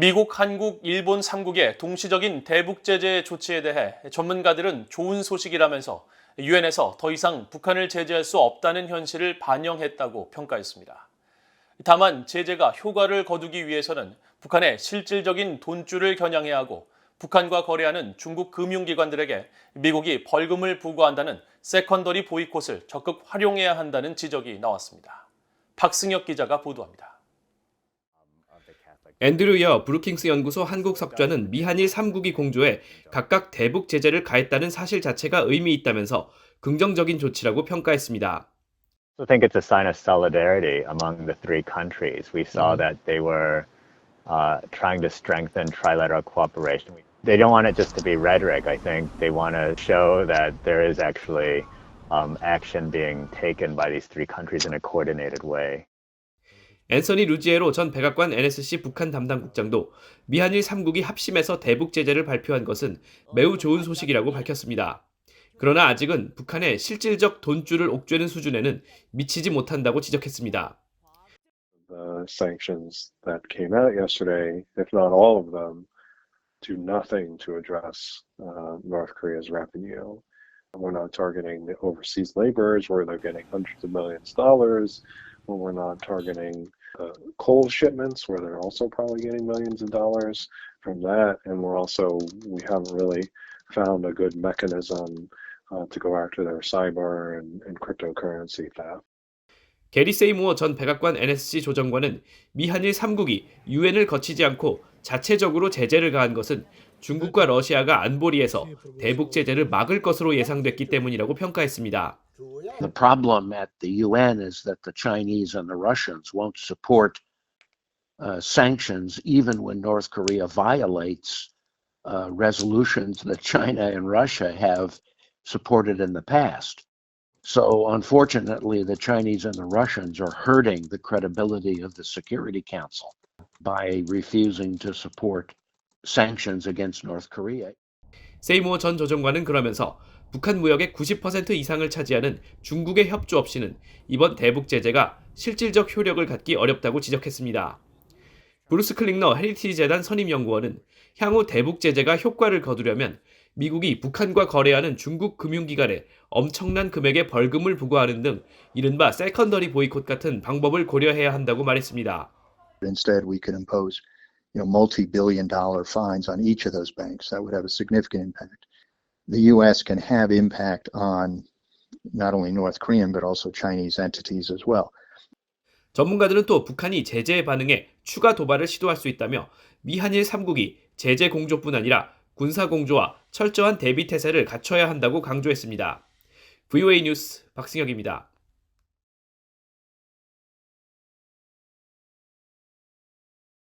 미국, 한국, 일본 3국의 동시적인 대북 제재 조치에 대해 전문가들은 좋은 소식이라면서 유엔에서 더 이상 북한을 제재할 수 없다는 현실을 반영했다고 평가했습니다. 다만 제재가 효과를 거두기 위해서는 북한의 실질적인 돈줄을 겨냥해야 하고 북한과 거래하는 중국 금융기관들에게 미국이 벌금을 부과한다는 세컨더리 보이콧을 적극 활용해야 한다는 지적이 나왔습니다. 박승혁 기자가 보도합니다. 앤드류 여 브루킹스 연구소 한국 석좌는 미한일 3국이 공조해 각각 대북 제재를 가했다는 사실 자체가 의미 있다면서 긍정적인 조치라고 평가했습니다. I think it's a sign of solidarity among the three countries. We saw that they were uh, trying to strengthen trilateral cooperation. They don't want it just to be rhetoric. I think they want to show that there is actually um, action being taken by these three countries in a coordinated way. 앤서니 루지에로 전 백악관 NSC 북한 담당 국장도 미한일 3국이 합심해서 대북 제재를 발표한 것은 매우 좋은 소식이라고 밝혔습니다. 그러나 아직은 북한의 실질적 돈줄을 옥죄는 수준에는 미치지 못한다고 지적했습니다. the sanctions that came out yesterday, if not all of them, do nothing to address uh, North Korea's revenue. We're not targeting the overseas laborers where they're getting hundreds of millions of dollars. When we're not targeting uh, coal shipments where they're also probably getting millions of dollars from that. And we're also, we haven't really found a good mechanism uh, to go after their cyber and, and cryptocurrency theft. 게리 세이무어 전 백악관 NSC 조정관은 미한일 3국이 유엔을 거치지 않고 자체적으로 제재를 가한 것은 중국과 러시아가 안보리에서 대북 제재를 막을 것으로 예상됐기 때문이라고 평가했습니다. The problem at the UN is that the Chinese and the Russians won't support uh, sanctions even when North Korea violates uh, resolutions that China and Russia have supported in the past. So, unfortunately, the Chinese and the Russians are hurting the credibility of the Security Council by refusing to support sanctions against North Korea. 세이무어 전 조정관은 그러면서 북한 무역의 90% 이상을 차지하는 중국의 협조 없이는 이번 대북 제재가 실질적 효력을 갖기 어렵다고 지적했습니다. 브루스 클링너 헤리티지 재단 선임 연구원은 향후 대북 제재가 효과를 거두려면 미국이 북한과 거래하는 중국 금융기관에 엄청난 금액의 벌금을 부과하는 등 이른바 세컨더리 보이콧 같은 방법을 고려해야 한다고 말했습니다. Instead, we could impose, you know, multi-billion dollar fines on each of those banks. That would have a significant impact. The U.S. can have impact on not only North Korean but also Chinese entities as well. 전문가들은 또 북한이 제재에 반응해 추가 도발을 시도할 수 있다며 미한일 3국이 제재 공조뿐 아니라 군사 공조와 철저한 대비 태세를 갖춰야 한다고 강조했습니다. VOA 뉴스 박승혁입니다.